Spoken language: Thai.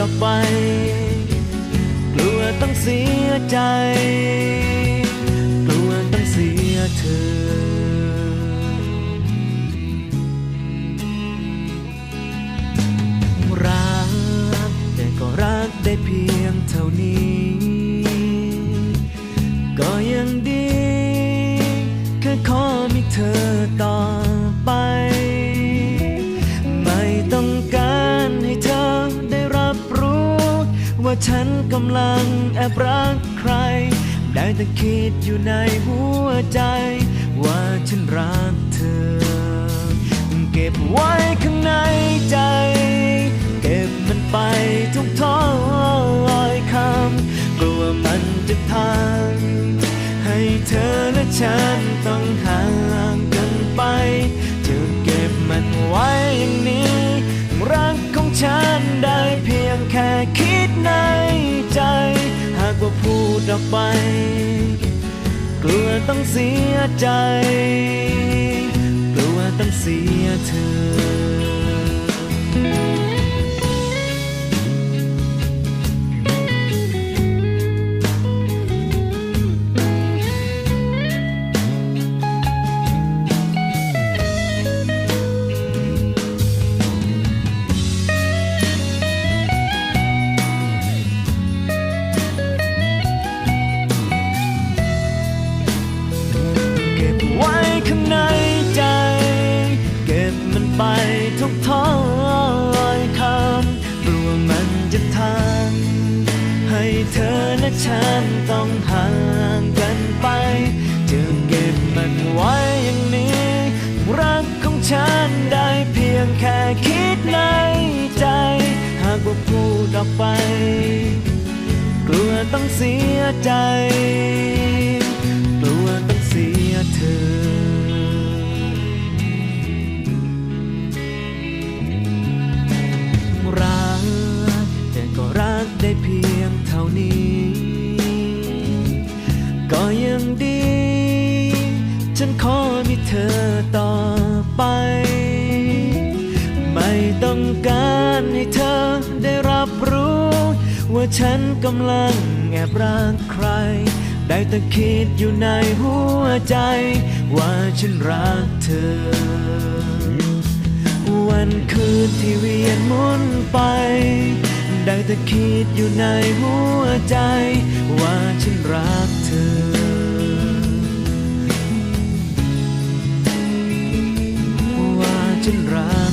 ออกไป กลัวต้องเสียใจ กลัวต้องเสียเธอรักแต่ก็รักได้เพียงเท่านี้ ฉันกำลังแอบรักใคร ได้แต่คิดอยู่ในหัวใจ ว่าฉันรักเธอ เก็บไว้ข้างในใจ เก็บมันไปทุกถ้อยคำกลัวมันจะทางให้เธอและฉันต้องหา พูดออกไป กลัวต้องเสียใจ กลัวต้องเสียเธอ ไปทุกถ้อยคำกลัวมันจะทำให้เธอและฉันต้องห่างกันไปจะเก็บมันไว้อย่างนี้ รักของฉันได้เพียงแค่คิดในใจ หากว่าพูดออกไป กลัวต้องเสียใจ ได้เพียงเท่านี้ ก็ยังดี ฉันขอมีเธอต่อไป ไม่ต้องการให้เธอได้รับรู้ ว่าฉันกำลังแอบรักใคร ได้แต่คิดอยู่ในหัวใจ ว่าฉันรักเธอ วันคืนที่เวียนหมุนไป ได้แต่คิดอยู่ในหัวใจ ว่าฉันรักเธอว่าฉันรัก